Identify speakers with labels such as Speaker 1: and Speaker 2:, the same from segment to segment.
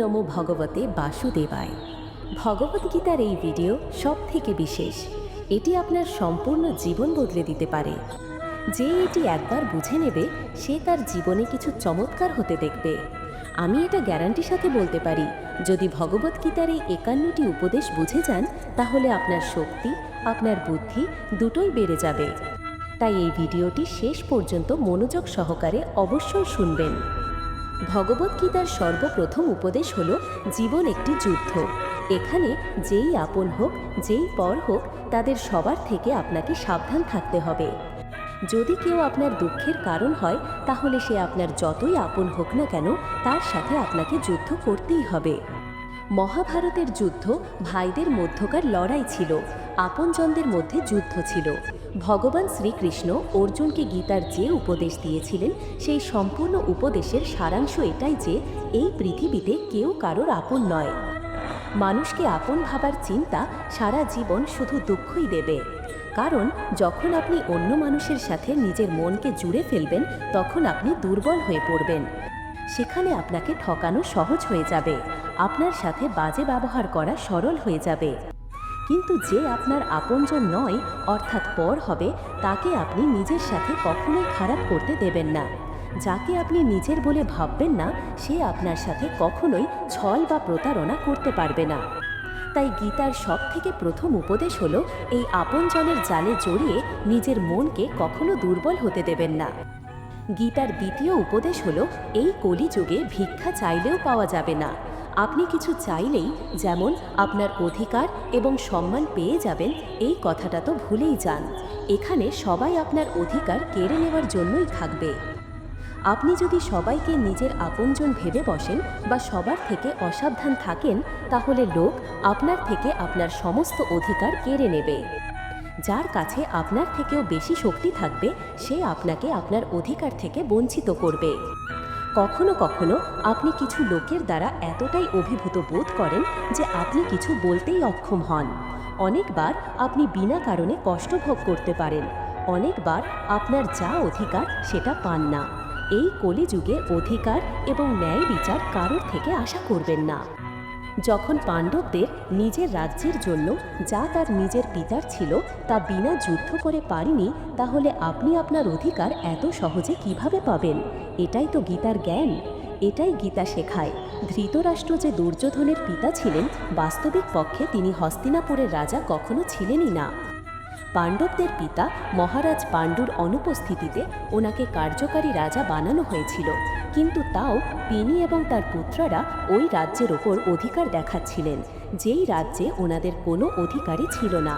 Speaker 1: নমো ভগবতে বাসুদেবায়। ভগবদ্গীতার এই ভিডিও সব থেকে বিশেষ। এটি আপনার সম্পূর্ণ জীবন বদলে দিতে পারে। যে এটি একবার বুঝে নেবে, সে তার জীবনে কিছু চমৎকার হতে দেখবে। আমি এটা গ্যারান্টির সাথে বলতে পারি, যদি ভগবদ্গীতার এই একান্নটি উপদেশ বুঝে যান, তাহলে আপনার শক্তি, আপনার বুদ্ধি দুটোই বেড়ে যাবে। তাই এই ভিডিওটি শেষ পর্যন্ত মনোযোগ সহকারে অবশ্যই শুনবেন। ভগবদ্গীতার সর্বপ্রথম উপদেশ হল জীবন একটি যুদ্ধ। এখানে যেই আপন হোক, যেই পর হোক, তাদের সবার থেকে আপনাকে সাবধান থাকতে হবে। যদি কেউ আপনার দুঃখের কারণ হয়, তাহলে সে আপনার যতই আপন হোক না কেন, তার সাথে আপনাকে যুদ্ধ করতেই হবে। মহাভারতের যুদ্ধ ভাইদের মধ্যকার লড়াই ছিল। আপনজনদের মধ্যে যুদ্ধ ছিল। ভগবান শ্রীকৃষ্ণ অর্জুনকে গীতার যে উপদেশ দিয়েছিলেন, সেই সম্পূর্ণ উপদেশের সারাংশ এটাই যে, এই পৃথিবীতে কেউ কারোর আপন নয়। মানুষকে আপন ভাবার চিন্তা সারা জীবন শুধু দুঃখই দেবে। কারণ, যখন আপনি অন্য মানুষের সাথে নিজের মনকে জুড়ে ফেলবেন, তখন আপনি দুর্বল হয়ে পড়বেন। সেখানে আপনাকে ঠকানো সহজ হয়ে যাবে। আপনার সাথে বাজে ব্যবহার করা সরল হয়ে যাবে। কিন্তু যে আপনার আপনজন নয়, অর্থাৎ পর হবে, তাকে আপনি নিজের সাথে কখনোই খারাপ করতে দেবেন না। যাকে আপনি নিজের বলে ভাববেন না, সে আপনার সাথে কখনোই ছল বা প্রতারণা করতে পারবে না। তাই গীতার সব থেকে প্রথম উপদেশ হলো, এই আপনজনের জালে জড়িয়ে নিজের মনকে কখনো দুর্বল হতে দেবেন না। গীতার দ্বিতীয় উপদেশ হলো, এই কলিযুগে ভিক্ষা চাইলেও পাওয়া যাবে না। আপনি কিছু চাইলেই যেমন আপনার অধিকার এবং সম্মান পেয়ে যাবেন, এই কথাটা তো ভুলেই যান। এখানে সবাই আপনার অধিকার কেড়ে নেওয়ার জন্যই থাকবে। আপনি যদি সবাইকে নিজের আপনজন ভেবে বসেন বা সবার থেকে অসাবধান থাকেন, তাহলে লোক আপনার থেকে আপনার সমস্ত অধিকার কেড়ে নেবে। যার কাছে আপনার থেকেও বেশি শক্তি থাকবে, সে আপনাকে আপনার অধিকার থেকে বঞ্চিত করবে। কখনো কখনো আপনি কিছু লোকের দ্বারা এতটাই অভিভূত বোধ করেন যে আপনি কিছু বলতেই অক্ষম হন। অনেকবার আপনি বিনা কারণে কষ্ট ভোগ করতে পারেন। অনেকবার আপনার যা অধিকার সেটা পান না। এই কলিযুগে অধিকার এবং ন্যায় বিচার কারোর থেকে আশা করবেন না। যখন পাণ্ডবদের নিজের রাজ্যের জন্য যা তার নিজের পিতার ছিল তা বিনা যুদ্ধ করে পারিনি, তাহলে আপনি আপনার অধিকার এত সহজে কীভাবে পাবেন? এটাই তো গীতার জ্ঞান। এটাই গীতা শেখায়। ধৃতরাষ্ট্র যে দুর্যোধনের পিতা ছিলেন, বাস্তবিক পক্ষে তিনি হস্তিনাপুরের রাজা কখনো ছিলেনই না। পাণ্ডবদের পিতা মহারাজ পাণ্ডুর অনুপস্থিতিতে ওনাকে কার্যকারী রাজা বানানো হয়েছিল। কিন্তু তাও তিনি এবং তার পুত্ররা ওই রাজ্যের ওপর অধিকার দেখাচ্ছিলেন, যেই রাজ্যে ওনাদের কোনো অধিকারই ছিল না।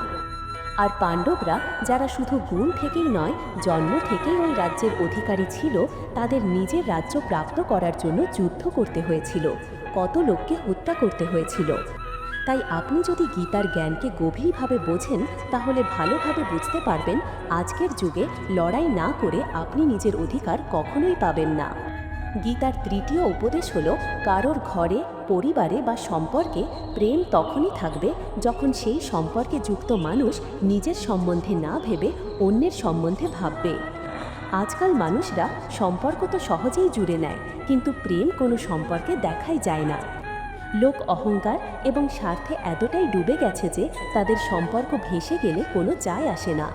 Speaker 1: আর পাণ্ডবরা যারা শুধু গুণ থেকেই নয়, জন্ম থেকেই ওই রাজ্যের অধিকারী ছিল, তাদের নিজের রাজ্য প্রাপ্ত করার জন্য যুদ্ধ করতে হয়েছিল। কত লোককে হত্যা করতে হয়েছিল। তাই আপনি যদি গীতার জ্ঞানকে গভীরভাবে বোঝেন, তাহলে ভালোভাবে বুঝতে পারবেন আজকের যুগে লড়াই না করে আপনি নিজের অধিকার কখনোই পাবেন না। গীতার তৃতীয় উপদেশ হল, কারোর ঘরে, পরিবারে বা সম্পর্কে প্রেম তখনই থাকবে যখন সেই সম্পর্কে যুক্ত মানুষ নিজের সম্বন্ধে না ভেবে অন্যের সম্বন্ধে ভাববে। আজকাল মানুষরা সম্পর্ক তো সহজেই জুড়ে নেয়, কিন্তু প্রেম কোনো সম্পর্কে দেখাই যায় না। লোক অহংকার এবং স্বার্থে এতটাই ডুবে গেছে যে তাদের সম্পর্ক ভেসে গেলে কোনো যায় আসে না।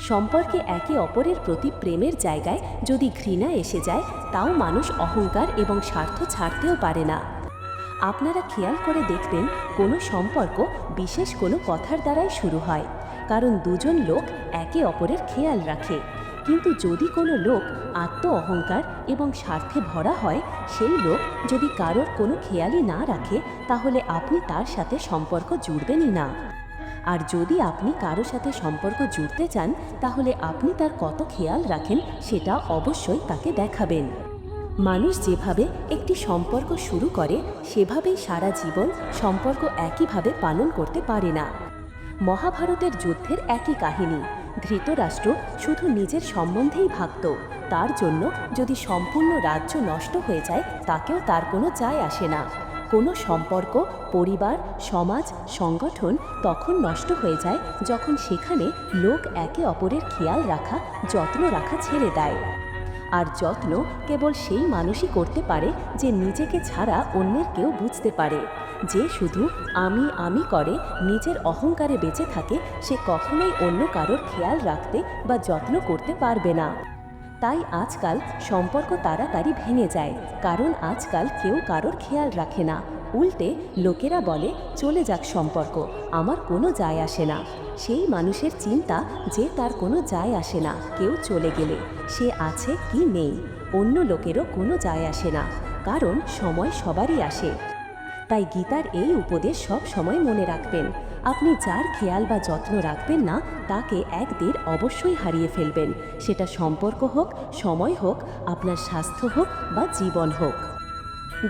Speaker 1: সম্পর্কে একে অপরের প্রতি প্রেমের জায়গায় যদি ঘৃণা এসে যায়, তাও মানুষ অহংকার এবং স্বার্থ ছাড়তেও পারে না। আপনারা খেয়াল করে দেখবেন, কোনো সম্পর্ক বিশেষ কোনো কথার দ্বারাই শুরু হয়, কারণ দুজন লোক একে অপরের খেয়াল রাখে। কিন্তু যদি কোনো লোক আত্ম অহংকার এবং স্বার্থে ভরা হয়, সেই লোক যদি কারোর কোনো খেয়ালই না রাখে, তাহলে আপনি তার সাথে সম্পর্ক জুড়বেনই না। আর যদি আপনি কারও সাথে সম্পর্ক জুড়তে চান, তাহলে আপনি তার কত খেয়াল রাখেন, সেটা অবশ্যই তাকে দেখাবেন। মানুষ যেভাবে একটি সম্পর্ক শুরু করে, সেভাবেই সারা জীবন সম্পর্ক একইভাবে পালন করতে পারে না। মহাভারতের যুদ্ধের একই কাহিনী। ধৃতরাষ্ট্র শুধু নিজের সম্বন্ধেই ভাবত। তার জন্য যদি সম্পূর্ণ রাজ্য নষ্ট হয়ে যায়, তাকেও তার কোনো যায় আসে না। কোনো সম্পর্ক, পরিবার, সমাজ, সংগঠন তখন নষ্ট হয়ে যায় যখন সেখানে লোক একে অপরের খেয়াল রাখা, যত্ন রাখা ছেড়ে দেয়। আর যত্ন কেবল সেই মানুষই করতে পারে যে নিজেকে ছাড়া অন্যের কেউ বুঝতে পারে। যে শুধু আমি আমি করে নিজের অহংকারে বেঁচে থাকে, সে কখনোই অন্য কারোর খেয়াল রাখতে বা যত্ন করতে পারবে না। তাই আজকাল সম্পর্ক তাড়াতাড়ি ভেঙে যায়, কারণ আজকাল কেউ কারোর খেয়াল রাখে না। উল্টে লোকেরা বলে, চলে যাক সম্পর্ক, আমার কোনো যায় আসে না। সেই মানুষের চিন্তা যে তার কোনো যায় আসে না, কেউ চলে গেলে, সে আছে কি নেই। অন্য লোকেরও কোনো যায় আসে না, কারণ সময় সবারই আসে। তাই গীতার এই উপদেশ সব সময় মনে রাখবেন। আপনি যার খেয়াল বা যত্ন রাখবেন না, তাকে একদিন অবশ্যই হারিয়ে ফেলবেন। সেটা সম্পর্ক হোক, সময় হোক, আপনার স্বাস্থ্য হোক বা জীবন হোক।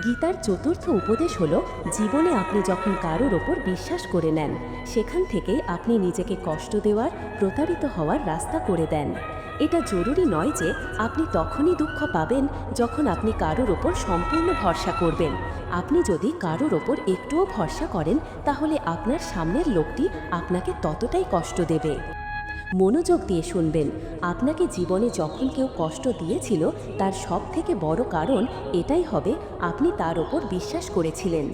Speaker 1: গীতার চতুর্থ উপদেশ হল, জীবনে আপনি যখন কারোর ওপর বিশ্বাস করে নেন, সেখান থেকে আপনি নিজেকে কষ্ট দেওয়ার, প্রতারিত হওয়ার রাস্তা করে দেন। এটা জরুরি নয় যে আপনি তখনই দুঃখ পাবেন যখন আপনি কারোর ওপর সম্পূর্ণ ভরসা করবেন। আপনি যদি কারোর ওপর একটুও ভরসা করেন, তাহলে আপনার সামনের লোকটি আপনাকে ততটাই কষ্ট দেবে। মনোযোগ দিয়ে শুনবেন। আপনাকে জীবনে যখন কেউ কষ্ট দিয়েছিল, তার সব থেকে বড় কারণ এটাই হবে আপনি তার ওপর বিশ্বাস করেছিলেন।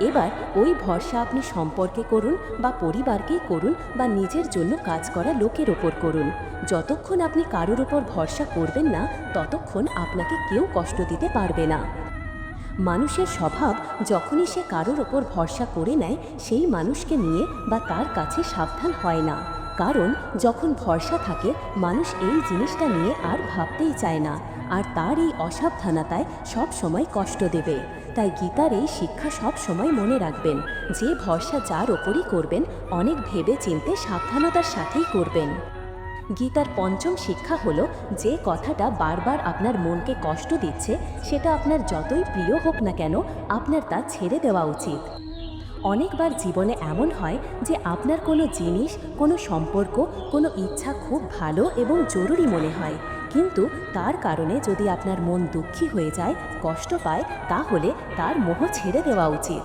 Speaker 1: এবার ওই ভরসা আপনি সম্পর্কে করুন বা পরিবারকেই করুন বা নিজের জন্য কাজ করা লোকের ওপর করুন। যতক্ষণ আপনি কারোর ওপর ভরসা করবেন না, ততক্ষণ আপনাকে কেউ কষ্ট দিতে পারবে না। মানুষের স্বভাব যখনই সে কারোর ওপর ভরসা করে নেয়, সেই মানুষকে নিয়ে বা তার কাছে সাবধান হয় না। কারণ যখন ভরসা থাকে, মানুষ এই জিনিসটা নিয়ে আর ভাবতেই চায় না। আর তার এই অসাবধানতায় সব সময় কষ্ট দেবে। তাই গীতার এই শিক্ষা সব সময় মনে রাখবেন, যে ভরসা যার ওপরই করবেন, অনেক ভেবে চিনতে সাবধানতার সাথেই করবেন। গীতার পঞ্চম শিক্ষা হল, যে কথাটা বারবার আপনার মনকে কষ্ট দিচ্ছে, সেটা আপনার যতই প্রিয় হোক না কেন, আপনার তা ছেড়ে দেওয়া উচিত। অনেকবার জীবনে এমন হয় যে আপনার কোনো জিনিস, কোনো সম্পর্ক, কোনো ইচ্ছা খুব ভালো এবং জরুরি মনে হয়। কিন্তু তার কারণে যদি আপনার মন দুঃখী হয়ে যায়, কষ্ট পায়, তাহলে তার মোহ ছেড়ে দেওয়া উচিত।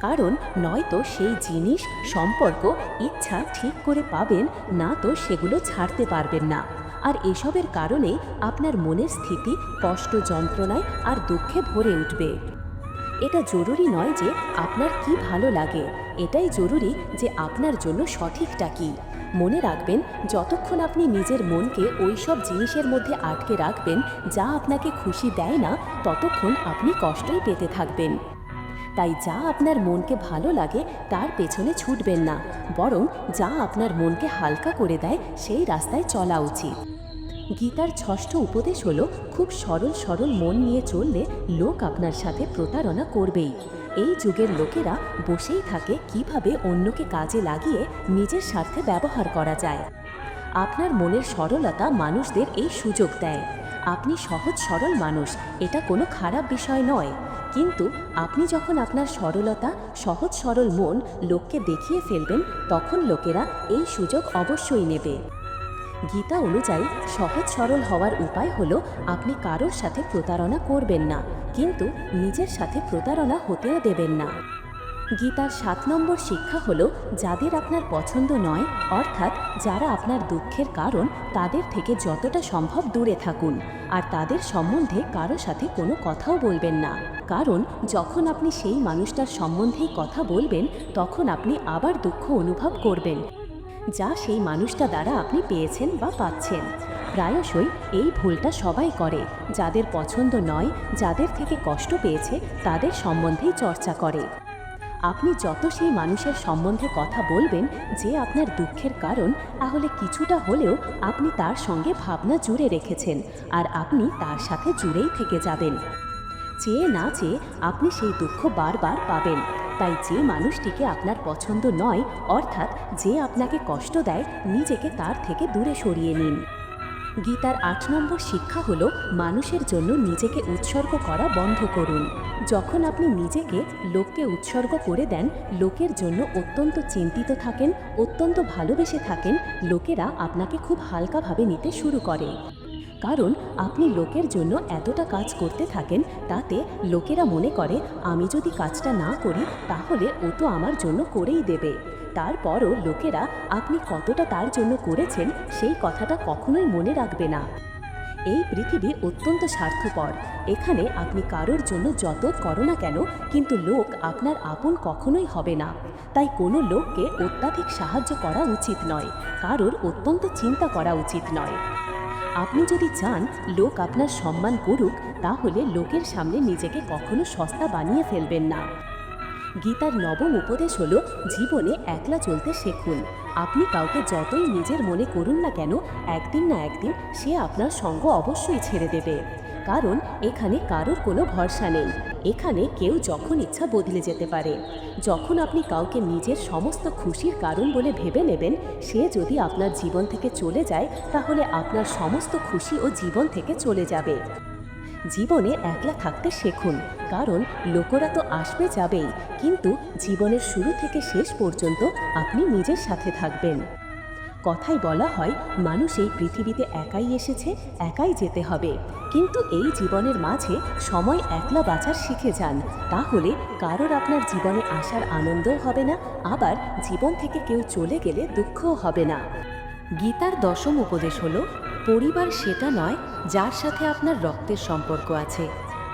Speaker 1: কারণ নয়তো সেই জিনিস, সম্পর্ক, ইচ্ছা ঠিক করে পাবেন, না তো সেগুলো ছাড়তে পারবেন না। আর এসবের কারণে আপনার মনের স্থিতি, কষ্ট যন্ত্রণায় আর দুঃখে ভরে উঠবে। এটা জরুরি নয় যে আপনার কি ভালো লাগে। এটাই জরুরি যে আপনার জন্য সঠিকটা কি। মনে রাখবেন, যতক্ষণ আপনি নিজের মনকে ওই সব জিনিসের মধ্যে আটকে রাখবেন, যা আপনাকে খুশি দেয় না, ততক্ষণ আপনি কষ্টই পেতে থাকবেন। তাই যা আপনার মনকে ভালো লাগে, তার পেছনে ছুটবেন না। বরং যা আপনার মনকে হালকা করে দেয়, সেই রাস্তায় চলা উচিত। গীতার ষষ্ঠ উপদেশ হলো, খুব সরল সরল মন নিয়ে চললে লোক আপনার সাথে প্রতারণা করবেই। এই যুগের লোকেরা বসেই থাকে কীভাবে অন্যকে কাজে লাগিয়ে নিজের স্বার্থে ব্যবহার করা যায়। আপনার মনের সরলতা মানুষদের এই সুযোগ দেয়। আপনি সহজ সরল মানুষ, এটা কোনো খারাপ বিষয় নয়। কিন্তু আপনি যখন আপনার সরলতা, সহজ সরল মন লোককে দেখিয়ে ফেলবেন, তখন লোকেরা এই সুযোগ অবশ্যই নেবে। গীতা অনুযায়ী সহজ সরল হওয়ার উপায় হলো আপনি কারোর সাথে প্রতারণা করবেন না। কিন্তু নিজের সাথে প্রতারণা হতেও দেবেন না। গীতার সাত নম্বর শিক্ষা হলো, যাদের আপনার পছন্দ নয়, অর্থাৎ যারা আপনার দুঃখের কারণ, তাদের থেকে যতটা সম্ভব দূরে থাকুন। আর তাদের সম্বন্ধে কারও সাথে কোনো কথাও বলবেন না। কারণ, যখন আপনি সেই মানুষটার সম্বন্ধেই কথা বলবেন, তখন আপনি আবার দুঃখ অনুভব করবেন, যা সেই মানুষটা দ্বারা আপনি পেয়েছেন বা পাচ্ছেন। প্রায়শই এই ভুলটা সবাই করে। যাদের পছন্দ নয়, যাদের থেকে কষ্ট পেয়েছে, তাদের সম্বন্ধেই চর্চা করে। আপনি যত সেই মানুষের সম্বন্ধে কথা বলবেন, যে আপনার দুঃখের কারণ, তাহলে কিছুটা হলেও আপনি তার সঙ্গে ভাবনা জুড়ে রেখেছেন, আর আপনি তার সাথে জুড়েই থেকে যাবেন। চেয়ে না চেয়ে আপনি সেই দুঃখ বারবার পাবেন। তাই যে মানুষটিকে আপনার পছন্দ নয়, অর্থাৎ যে আপনাকে কষ্ট দেয়, নিজেকে তার থেকে দূরে সরিয়ে নিন। গীতার আট নম্বর শিক্ষা হলো মানুষের জন্য নিজেকে উৎসর্গ করা বন্ধ করুন। যখন আপনি নিজেকে লোককে উৎসর্গ করে দেন, লোকের জন্য অত্যন্ত চিন্তিত থাকেন, অত্যন্ত ভালোবেসে থাকেন, লোকেরা আপনাকে খুব হালকাভাবে নিতে শুরু করে। কারণ আপনি লোকের জন্য এতটা কাজ করতে থাকেন, তাতে লোকেরা মনে করে, আমি যদি কাজটা না করি, তাহলে ও তো আমার জন্য করেই দেবে। তারপরও লোকেরা আপনি কতটা তার জন্য করেছেন সেই কথাটা কখনোই মনে রাখবে না। এই পৃথিবী অত্যন্ত স্বার্থপর। এখানে আপনি কারোর জন্য যত করো না কেন, কিন্তু লোক আপনার আপন কখনোই হবে না। তাই কোনো লোককে অত্যাধিক সাহায্য করা উচিত নয়, কারোর অত্যন্ত চিন্তা করা উচিত নয়। আপনি যদি চান লোক আপনার সম্মান করুক, তাহলে লোকের সামনে নিজেকে কখনো সস্তা বানিয়ে ফেলবেন না। গীতার নবম উপদেশ হলো, জীবনে একলা চলতে শেখুন। আপনি কাউকে যতই নিজের মনে করুন না কেন, একদিন না একদিন সে আপনার সঙ্গ অবশ্যই ছেড়ে দেবে। কারণ এখানে কারোর কোনো ভরসা নেই। এখানে কেউ যখন ইচ্ছা বদলে যেতে পারে। যখন আপনি কাউকে নিজের সমস্ত খুশির কারণ বলে ভেবে নেবেন, সে যদি আপনার জীবন থেকে চলে যায়, তাহলে আপনার সমস্ত খুশি ও জীবন থেকে চলে যাবে। জীবনে একলা থাকতে শেখুন, কারণ লোকেরা তো আসবে যাবেই, কিন্তু জীবনের শুরু থেকে শেষ পর্যন্ত আপনি নিজের সাথে থাকবেন। কথায় বলা হয়, মানুষ এই পৃথিবীতে একাই এসেছে, একাই যেতে হবে। কিন্তু এই জীবনের মাঝে সময় একলা বাঁচার শিখে যান, তাহলে কারোর আপনার জীবনে আসার আনন্দও হবে না, আবার জীবন থেকে কেউ চলে গেলে দুঃখও হবে না। গীতার দশম উপদেশ হল পরিবার সেটা নয় যার সাথে আপনার রক্তের সম্পর্ক আছে।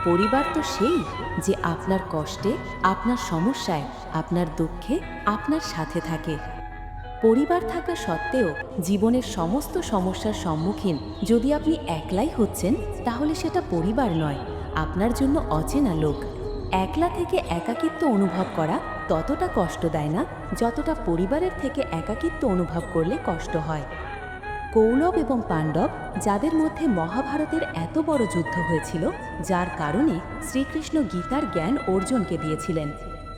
Speaker 1: পরিবার তো সেই যে আপনার কষ্টে, আপনার সমস্যায়, আপনার দুঃখে, আপনার সাথে থাকে। পরিবার থাকা সত্ত্বেও জীবনের সমস্ত সমস্যার সম্মুখীন যদি আপনি একলাই হচ্ছেন, তাহলে সেটা পরিবার নয়, আপনার জন্য অচেনা লোক। একলা থেকে একাকিত্ব অনুভব করা ততটা কষ্ট দেয় না, যতটা পরিবারের থেকে একাকিত্ব অনুভব করলে কষ্ট হয়। কৌরব এবং পাণ্ডব, যাদের মধ্যে মহাভারতের এত বড় যুদ্ধ হয়েছিল, যার কারণে শ্রীকৃষ্ণ গীতার জ্ঞান অর্জুনকে দিয়েছিলেন।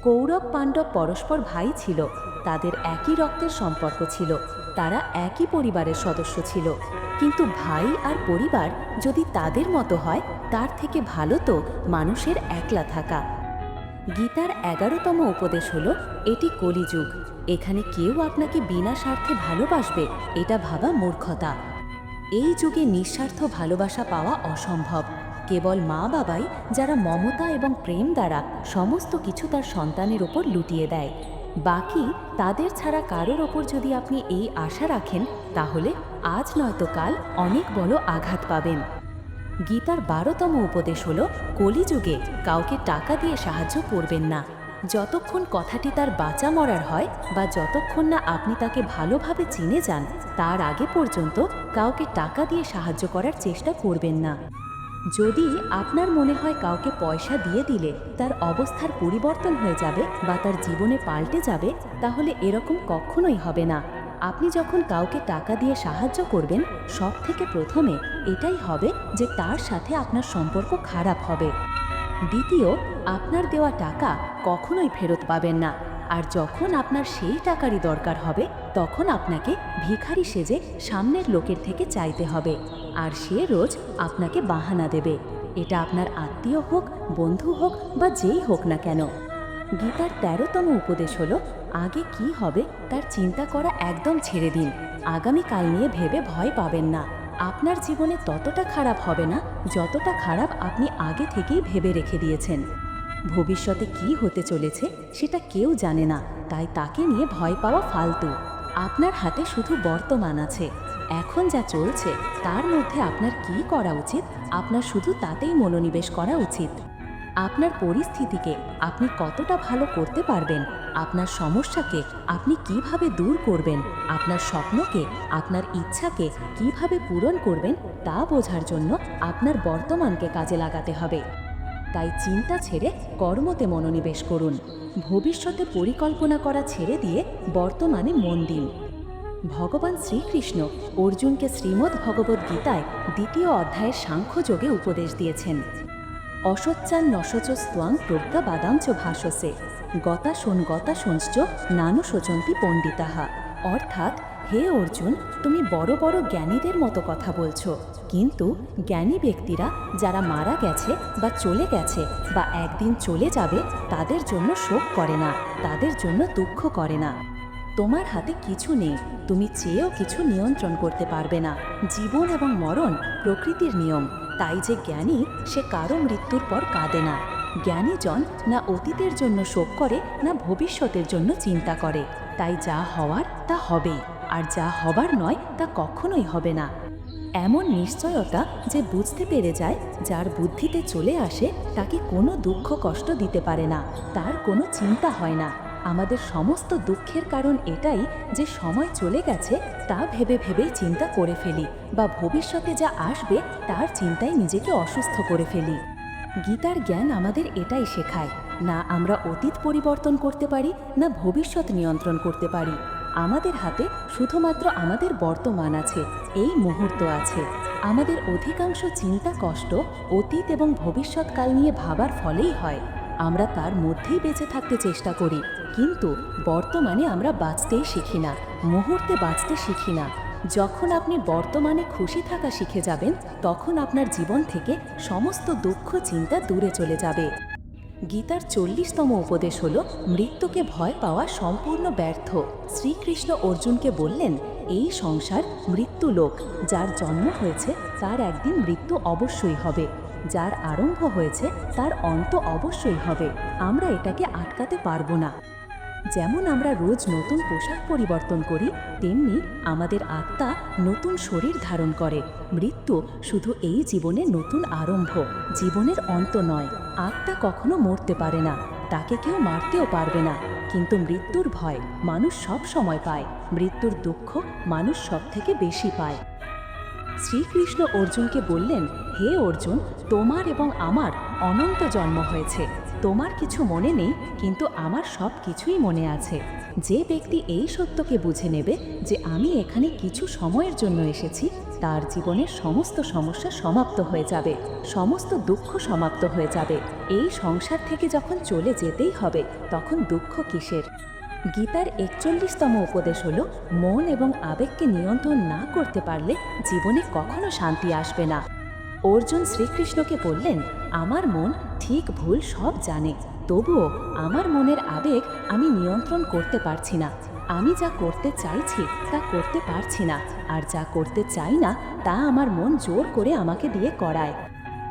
Speaker 1: কৌরব পাণ্ডব পরস্পর ভাই ছিল, তাদের একই রক্তের সম্পর্ক ছিল, তারা একই পরিবারের সদস্য ছিল। কিন্তু ভাই আর পরিবার যদি তাদের মতো হয়, তার থেকে ভালো তো মানুষের একলা থাকা। গীতার এগারোতম উপদেশ হলো, এটি কলিযুগ। এখানে কেউ আপনাকে বিনা স্বার্থে ভালোবাসবে, এটা ভাবা মূর্খতা। এই যুগে নিঃস্বার্থ ভালোবাসা পাওয়া অসম্ভব। কেবল মা বাবাই, যারা মমতা এবং প্রেম দ্বারা সমস্ত কিছু তার সন্তানের ওপর লুটিয়ে দেয়। বাকি, তাদের ছাড়া কারোর ওপর যদি আপনি এই আশা রাখেন, তাহলে আজ নয়তো কাল অনেক বড় আঘাত পাবেন। গীতার বারোতম উপদেশ হল, কলিযুগে কাউকে টাকা দিয়ে সাহায্য করবেন না। যতক্ষণ কথাটি তার বাঁচা মরার হয় বা যতক্ষণ না আপনি তাকে ভালোভাবে চিনে যান, তার আগে পর্যন্ত কাউকে টাকা দিয়ে সাহায্য করার চেষ্টা করবেন না। যদি আপনার মনে হয় কাউকে পয়সা দিয়ে দিলে তার অবস্থার পরিবর্তন হয়ে যাবে বা তার জীবনে পাল্টে যাবে, তাহলে এরকম কখনোই হবে না। আপনি যখন কাউকে টাকা দিয়ে সাহায্য করবেন সব থেকে প্রথমে এটাই হবে যে তার সাথে আপনার সম্পর্ক খারাপ হবে। দ্বিতীয়, আপনার দেওয়া টাকা কখনোই ফেরত পাবেন না। আর যখন আপনার সেই টাকারই দরকার হবে, তখন আপনাকে ভিখারি সেজে সামনের লোকের থেকে চাইতে হবে। আর সে রোজ আপনাকে বাহানা দেবে। এটা আপনার আত্মীয় হোক, বন্ধু হোক বা যেই হোক না কেন। গীতার তেরোতম উপদেশ হলো, আগে কি হবে তার চিন্তা করা একদম ছেড়ে দিন। আগামীকাল নিয়ে ভেবে ভয় পাবেন না। আপনার জীবনে ততটা খারাপ হবে না, যতটা খারাপ আপনি আগে থেকেই ভেবে রেখে দিয়েছেন। ভবিষ্যতে কি হতে চলেছে সেটা কেউ জানে না, তাই তাকে নিয়ে ভয় পাওয়া ফালতু। আপনার হাতে শুধু বর্তমান আছে। এখন যা চলছে, তার মধ্যে আপনার কি করা উচিত? আপনার শুধু তাতেই মনোনিবেশ করা উচিত। আপনার পরিস্থিতিকে আপনি কতটা ভালো করতে পারবেন, আপনার সমস্যাকে আপনি কীভাবে দূর করবেন, আপনার স্বপ্নকে, আপনার ইচ্ছাকে কীভাবে পূরণ করবেন, তা বোঝার জন্য আপনার বর্তমানকে কাজে লাগাতে হবে। তাই চিন্তা ছেড়ে কর্মতে মনোনিবেশ করুন। ভবিষ্যতে পরিকল্পনা করা ছেড়ে দিয়ে বর্তমানে মন দিন। ভগবান শ্রীকৃষ্ণ অর্জুনকে শ্রীমদ্ ভগবদ্গীতায় দ্বিতীয় অধ্যায়ের সাংখ্যযোগে উপদেশ দিয়েছেন। অসচ্চান স্ত্বাং প্রজ্ঞা বাদাঞ্চ ভাষসে গতা শোন গতা শোঞ্চ নানু শোচন্তি পণ্ডিতাহা। অর্থাৎ, হে অর্জুন, তুমি বড় বড় জ্ঞানীদের মতো কথা বলছো। কিন্তু জ্ঞানী ব্যক্তিরা যারা মারা গেছে বা চলে গেছে বা একদিন চলে যাবে, তাদের জন্য শোক করে না, তাদের জন্য দুঃখ করে না। তোমার হাতে কিছু নেই, তুমি চেয়েও কিছু নিয়ন্ত্রণ করতে পারবে না। জীবন এবং মরণ প্রকৃতির নিয়ম। তাই যে জ্ঞানী, সে কারও মৃত্যুর পর কাঁদে না। জ্ঞানীজন না অতীতের জন্য শোক করে, না ভবিষ্যতের জন্য চিন্তা করে। তাই যা হওয়ার, তা হবেই, আর যা হবার নয়, তা কখনোই হবে না। এমন নিশ্চয়তা যে বুঝতে পেরে যায়, যার বুদ্ধিতে চলে আসে, তাকে কোনো দুঃখ কষ্ট দিতে পারে না, তার কোনো চিন্তা হয় না। আমাদের সমস্ত দুঃখের কারণ এটাই যে সময় চলে গেছে তা ভেবে ভেবেই চিন্তা করে ফেলি বা ভবিষ্যতে যা আসবে তার চিন্তায় নিজেকে অসুস্থ করে ফেলি। গীতার জ্ঞান আমাদের এটাই শেখায়, না আমরা অতীত পরিবর্তন করতে পারি, না ভবিষ্যৎ নিয়ন্ত্রণ করতে পারি। আমাদের হাতে শুধুমাত্র আমাদের বর্তমান আছে, এই মুহূর্ত আছে। আমাদের অধিকাংশ চিন্তা কষ্ট অতীত এবং ভবিষ্যৎকাল নিয়ে ভাবার ফলেই হয়। আমরা তার মধ্যেই বেঁচে থাকতে চেষ্টা করি, কিন্তু বর্তমানে আমরা বাঁচতেই শিখি না, মুহূর্তে বাঁচতে শিখি না। যখন আপনি বর্তমানে খুশি থাকা শিখে যাবেন, তখন আপনার জীবন থেকে সমস্ত দুঃখ, চিন্তা দূরে চলে যাবে। গীতার চল্লিশতম উপদেশ হল, মৃত্যুকে ভয় পাওয়া সম্পূর্ণ ব্যর্থ। শ্রীকৃষ্ণ অর্জুনকে বললেন, এই সংসার মৃত্যু লোক যার জন্ম হয়েছে, তার একদিন মৃত্যু অবশ্যই হবে। যার আরম্ভ হয়েছে তার অন্ত অবশ্যই হবে। আমরা এটাকে আটকাতে পারব না। যেমন আমরা রোজ নতুন পোশাক পরিবর্তন করি, তেমনি আমাদের আত্মা নতুন শরীর ধারণ করে। মৃত্যু শুধু এই জীবনে নতুন আরম্ভ। জীবনের অন্ত নয়, আত্মা কখনো মরতে পারে না, তাকে কেউ মারতেও পারবে না। কিন্তু মৃত্যুর ভয় মানুষ সব সময় পায়। মৃত্যুর দুঃখ মানুষ সব থেকে বেশি পায়। শ্রীকৃষ্ণ অর্জুনকে বললেন, হে অর্জুন, তোমার এবং আমার অনন্ত জন্ম হয়েছে। তোমার কিছু মনে নেই, কিন্তু আমার সব কিছুই মনে আছে। যে ব্যক্তি এই সত্যকে বুঝে নেবে যে আমি এখানে কিছু সময়ের জন্য এসেছি, তার জীবনের সমস্ত সমস্যা সমাপ্ত হয়ে যাবে, সমস্ত দুঃখ সমাপ্ত হয়ে যাবে। এই সংসার থেকে যখন চলে যেতেই হবে, তখন দুঃখ কিসের? গীতার একচল্লিশতম উপদেশ হল, মন এবং আবেগকে নিয়ন্ত্রণ না করতে পারলে জীবনে কখনো শান্তি আসবে না। অর্জুন শ্রীকৃষ্ণকে বললেন, আমার মন ঠিক ভুল সব জানে, তবুও আমার মনের আবেগ আমি নিয়ন্ত্রণ করতে পারছি না। আমি যা করতে চাইছি তা করতে পারছি না, আর যা করতে চাই না তা আমার মন জোর করে আমাকে দিয়ে করায়।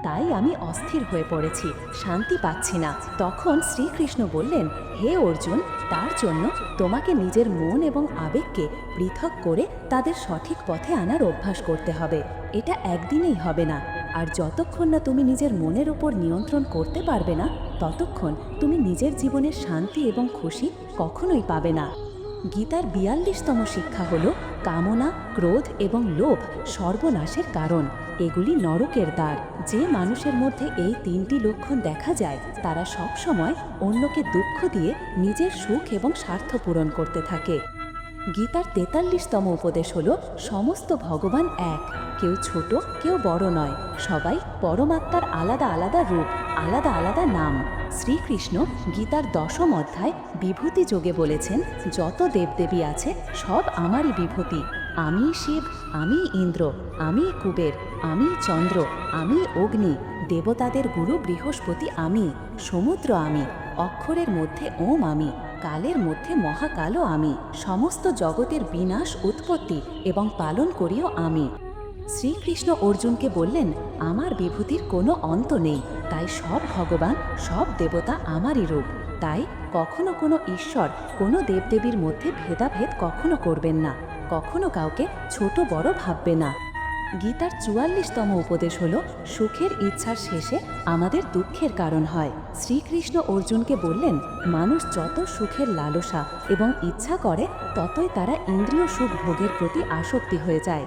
Speaker 1: তাই আমি অস্থির হয়ে পড়েছি, শান্তি পাচ্ছি না। তখন শ্রীকৃষ্ণ বললেন, হে অর্জুন, তার জন্য তোমাকে নিজের মন এবং আবেগকে পৃথক করে তাদের সঠিক পথে আনার অভ্যাস করতে হবে। এটা একদিনেই হবে না। আর যতক্ষণ না তুমি নিজের মনের উপর নিয়ন্ত্রণ করতে পারবে না, ততক্ষণ তুমি নিজের জীবনের শান্তি এবং খুশি কখনোই পাবে না। গীতার বিয়াল্লিশতম শিক্ষা হল কামনা, ক্রোধ এবং লোভ সর্বনাশের কারণ। এগুলি নরকের দ্বার। যে মানুষের মধ্যে এই তিনটি লক্ষণ দেখা যায়, তারা সবসময় অন্যকে দুঃখ দিয়ে নিজের সুখ এবং স্বার্থ পূরণ করতে থাকে। গীতার তেতাল্লিশতম উপদেশ হল, সমস্ত ভগবান এক। কেউ ছোট, কেউ বড় নয়। সবাই পরমাত্মার আলাদা আলাদা রূপ, আলাদা আলাদা নাম। শ্রীকৃষ্ণ গীতার দশম অধ্যায় বিভূতি যোগে বলেছেন, যত দেবদেবী আছে, সব আমারই বিভূতি। আমি শিব, আমি ইন্দ্র, আমি কুবের, আমি চন্দ্র, আমি অগ্নি, দেবতাদের গুরু বৃহস্পতি আমি, সমুদ্র আমি, অক্ষরের মধ্যে ওম আমি। কালের মধ্যে মহাকালও আমি। সমস্ত জগতের বিনাশ, উৎপত্তি এবং পালন করিও আমি। শ্রীকৃষ্ণ অর্জুনকে বললেন, আমার বিভূতির কোনো অন্ত নেই। তাই সব ভগবান, সব দেবতা আমারই রূপ। তাই কখনো কোনো ঈশ্বর, কোনো দেবদেবীর মধ্যে ভেদাভেদ কখনো করবেন না। কখনো কাউকে ছোট বড় ভাববে না। গীতার চুয়াল্লিশতম উপদেশ হল, সুখের ইচ্ছার শেষে আমাদের দুঃখের কারণ হয়। শ্রীকৃষ্ণ অর্জুনকে বললেন, মানুষ যত সুখের লালসা এবং ইচ্ছা করে, ততই তারা ইন্দ্রিয় সুখ ভোগের প্রতি আসক্তি হয়ে যায়।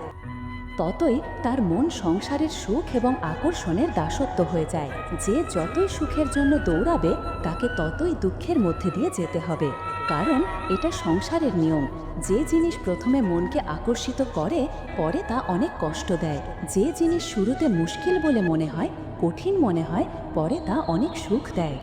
Speaker 1: ততই তার মন সংসারের সুখ এবং আকর্ষণের দাসত্ব হয়ে যায়। যে যতই সুখের জন্য দৌড়াবে, তাকে ততই দুঃখের মধ্যে দিয়ে যেতে হবে। কারণ এটা সংসারের নিয়ম। যে জিনিস প্রথমে মনকে আকর্ষিত করে, পরে তা অনেক কষ্ট দেয়। যে জিনিস শুরুতে মুশকিল বলে মনে হয়, কঠিন মনে হয়, পরে তা অনেক সুখ দেয়।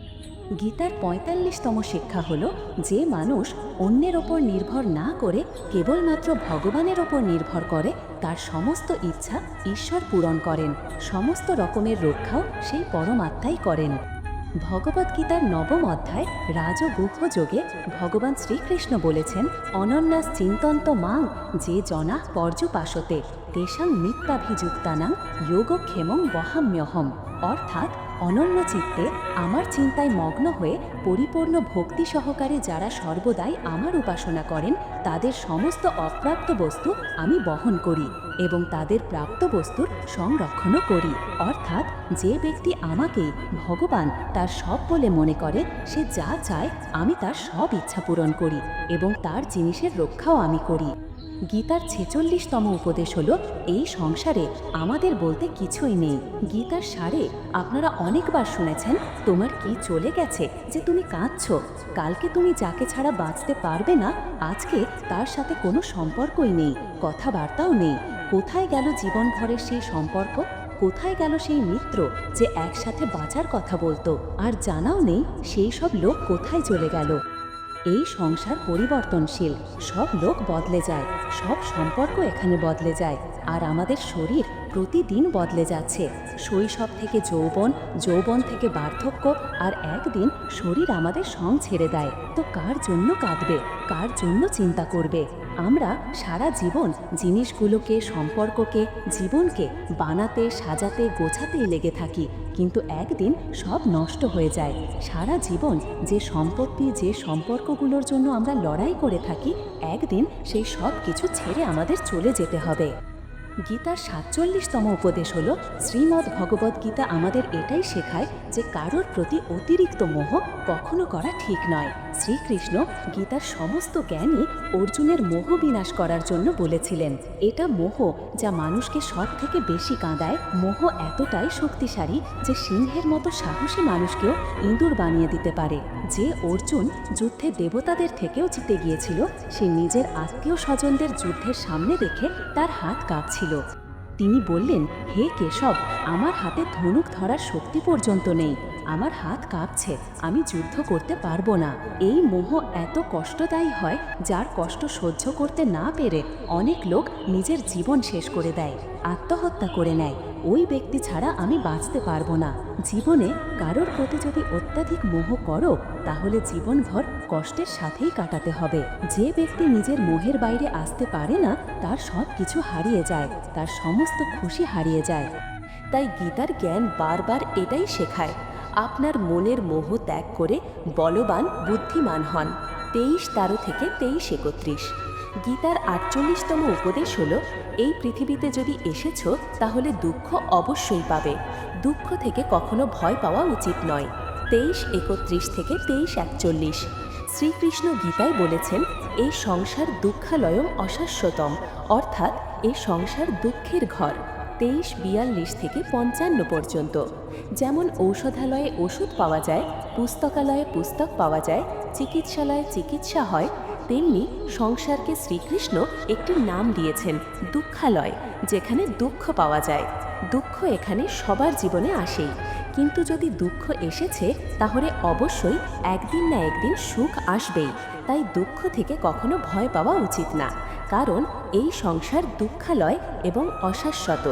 Speaker 1: গীতার পঁয়তাল্লিশতম শিক্ষা হল, যে মানুষ অন্যের ওপর নির্ভর না করে, কেবলমাত্র ভগবানের ওপর নির্ভর করে, তার সমস্ত ইচ্ছা ঈশ্বর পূরণ করেন। সমস্ত রকমের রক্ষাও সেই পরমাত্মাই করেন। ভগবদ্গীতার নবম অধ্যায় রাজগুহ যোগে ভগবান শ্রীকৃষ্ণ বলেছেন অনন্যাস চিন্তন্ত মাং যে জনা পর্যুপাশতে
Speaker 2: তেষাং নিত্যাভিযুক্তানাং যোগক্ষেমং বহাম্যহম। অর্থাৎ অনন্য চিত্তে আমার চিন্তায় মগ্ন হয়ে পরিপূর্ণ ভক্তি সহকারে যারা সর্বদাই আমার উপাসনা করেন, তাদের সমস্ত অপ্রাপ্ত বস্তু আমি বহন করি এবং তাদের প্রাপ্ত বস্তুর সংরক্ষণও করি। অর্থাৎ যে ব্যক্তি আমাকে ভগবান তার সব বলে মনে করে, সে যা চায় আমি তার সব ইচ্ছা পূরণ করি এবং তার জিনিসের রক্ষাও আমি করি। গীতার ছেচল্লিশতম উপদেশ হলো, এই সংসারে আমাদের বলতে কিছুই নেই। গীতার সারে আপনারা অনেকবার শুনেছেন, তোমার কি চলে গেছে যে তুমি কাঁদছো? কালকে তুমি যাকে ছাড়া বাঁচতে পারবে না, আজকে তার সাথে কোনো সম্পর্কই নেই, কথাবার্তাও নেই। কোথায় গেল জীবনভরের সেই সম্পর্ক? কোথায় গেল সেই মিত্র যে একসাথে বাঁচার কথা বলতো? আর জানাও নেই, সেই সব লোক কোথায় চলে গেল? এই সংসার পরিবর্তনশীল। সব লোক বদলে যায়, সব সম্পর্ক এখানে বদলে যায়, আর আমাদের শরীর প্রতিদিন বদলে যাচ্ছে। শৈশব থেকে যৌবন যৌবন থেকে বার্ধক্য, আর একদিন শরীর আমাদের সং ছেড়ে দেয়। তো কার জন্য কাঁদবে? কার জন্য চিন্তা করবে? আমরা সারা জীবন জিনিসগুলোকে, সম্পর্ককে, জীবনকে বানাতে, সাজাতে গোছাতেই লেগে থাকি। কিন্তু একদিন সব নষ্ট হয়ে যায়। সারা জীবন যে সম্পত্তি, যে সম্পর্কগুলোর জন্য আমরা লড়াই করে থাকি, একদিন সেই সব কিছু ছেড়ে আমাদের চলে যেতে হবে। গীতার সাতচল্লিশতম উপদেশ হল, শ্রীমদ্ ভগবদ গীতা আমাদের এটাই শেখায় যে কারোর প্রতি অতিরিক্ত মোহ কখনো করা ঠিক নয়। শ্রীকৃষ্ণ গীতার সমস্ত জ্ঞানই অর্জুনের মোহ বিনাশ করার জন্য বলেছিলেন। এটা মোহ যা মানুষকে সব থেকে বেশি কাঁদায়। মোহ এতটাই শক্তিশালী যে সিংহের মতো সাহসী মানুষকেও ইঁদুর বানিয়ে দিতে পারে। যে অর্জুন যুদ্ধে দেবতাদের থেকেও জিতে গিয়েছিল, সে নিজের আত্মীয় স্বজনদের যুদ্ধের সামনে দেখে তার হাত কাঁপছিল। তিনি বললেন, হে কেশব, আমার হাতে ধনুক ধরার শক্তি পর্যন্ত নেই। আমার হাত কাঁপছে, আমি যুদ্ধ করতে পারব না। এই মোহ এত কষ্টদায়ী হয়, যার কষ্ট সহ্য করতে না পেরে অনেক লোক নিজের জীবন শেষ করে দেয়, আত্মহত্যা করে নেয়। ওই ব্যক্তি ছাড়া আমি বাঁচতে পারব না। জীবনে কারোর প্রতি যদি অত্যাধিক মোহ করো, তাহলে জীবনভর কষ্টের সাথেই কাটাতে হবে। যে ব্যক্তি নিজের মোহের বাইরে আসতে পারে না, তার সব কিছু হারিয়ে যায়, তার সমস্ত খুশি হারিয়ে যায়।
Speaker 1: তাই গীতার জ্ঞান বারবার এটাই শেখায়। আপনার মনের মোহ ত্যাগ করে বলবান বুদ্ধিমান হন। তেইশ তেরো থেকে তেইশ একত্রিশ। গীতার আটচল্লিশতম উপদেশ হল, এই পৃথিবীতে যদি এসেছ, তাহলে দুঃখ অবশ্যই পাবে। দুঃখ থেকে কখনো ভয় পাওয়া উচিত নয়। তেইশ একত্রিশ থেকে তেইশ একচল্লিশ। শ্রীকৃষ্ণ গীতায় বলেছেন, এই সংসার দুঃখালয়ম অশাশ্বতম, অর্থাৎ এই সংসার দুঃখের ঘর। তেইশ, বিয়াল্লিশ থেকে পঞ্চান্ন পর্যন্ত। যেমন ঔষধালয়ে ওষুধ পাওয়া যায়, পুস্তকালয়ে পুস্তক পাওয়া যায়, চিকিৎসালয়ে চিকিৎসা হয়, তেমনি সংসারকে শ্রীকৃষ্ণ একটি নাম দিয়েছেন, দুঃখালয়, যেখানে দুঃখ পাওয়া যায়। দুঃখ এখানে সবার জীবনে আসেই। কিন্তু যদি দুঃখ এসেছে, তাহলে অবশ্যই একদিন না একদিন সুখ আসবেই। তাই দুঃখ থেকে কখনো ভয় পাওয়া উচিত না। কারণ এই সংসার দুঃখালয় এবং অশাশ্বত।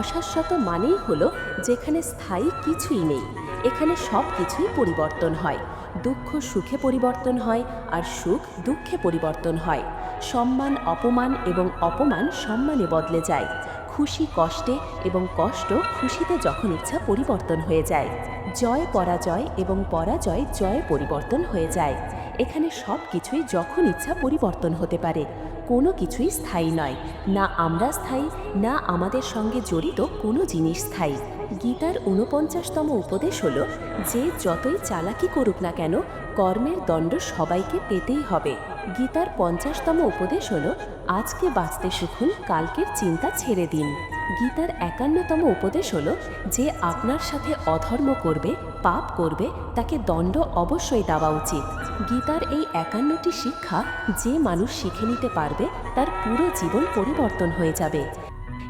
Speaker 1: অশাশ্বত মানেই হলো যেখানে স্থায়ী কিছুই নেই, এখানে সব কিছুই পরিবর্তন হয়। দুঃখ সুখে পরিবর্তন হয় আর সুখ দুঃখে পরিবর্তন হয়। সম্মান, অপমান এবং অপমান সম্মানে বদলে যায়। খুশি কষ্টে এবং কষ্ট খুশিতে যখন ইচ্ছা পরিবর্তন হয়ে যায়। জয় পরাজয় এবং পরাজয় জয়ে পরিবর্তন হয়ে যায়। এখানে সব কিছুই যখন ইচ্ছা পরিবর্তন হতে পারে। কোনো কিছুই স্থায়ী নয়। না আমরা স্থায়ী, না আমাদের সঙ্গে জড়িত কোনো জিনিস স্থায়ী। গীতার ঊনপঞ্চাশতম উপদেশ হল, যে যতই চালাকি করুক না কেন, কর্মের দণ্ড সবাইকে পেতেই হবে। গীতার পঞ্চাশতম উপদেশ হল, আজকে বাঁচতে শিখুন, কালকের চিন্তা ছেড়ে দিন। গীতার একান্নতম উপদেশ হল, যে আপনার সাথে অধর্ম করবে পাপ করবে, তাকে দণ্ড অবশ্যই দেওয়া উচিত। গীতার এই একান্নটি শিক্ষা যে মানুষ শিখে নিতে পারবে, তার পুরো জীবন পরিবর্তন হয়ে যাবে।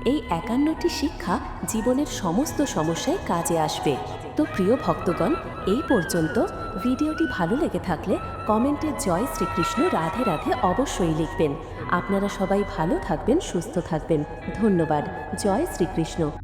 Speaker 1: এই একান্নটি শিক্ষা জীবনের সমস্ত সমস্যায় কাজে আসবে। তো প্রিয় ভক্তগণ, এই পর্যন্ত। ভিডিওটি ভালো লেগে থাকলে কমেন্টে জয় শ্রীকৃষ্ণ রাধে রাধে অবশ্যই লিখবেন। আপনারা সবাই ভালো থাকবেন, সুস্থ থাকবেন। ধন্যবাদ। জয় শ্রীকৃষ্ণ।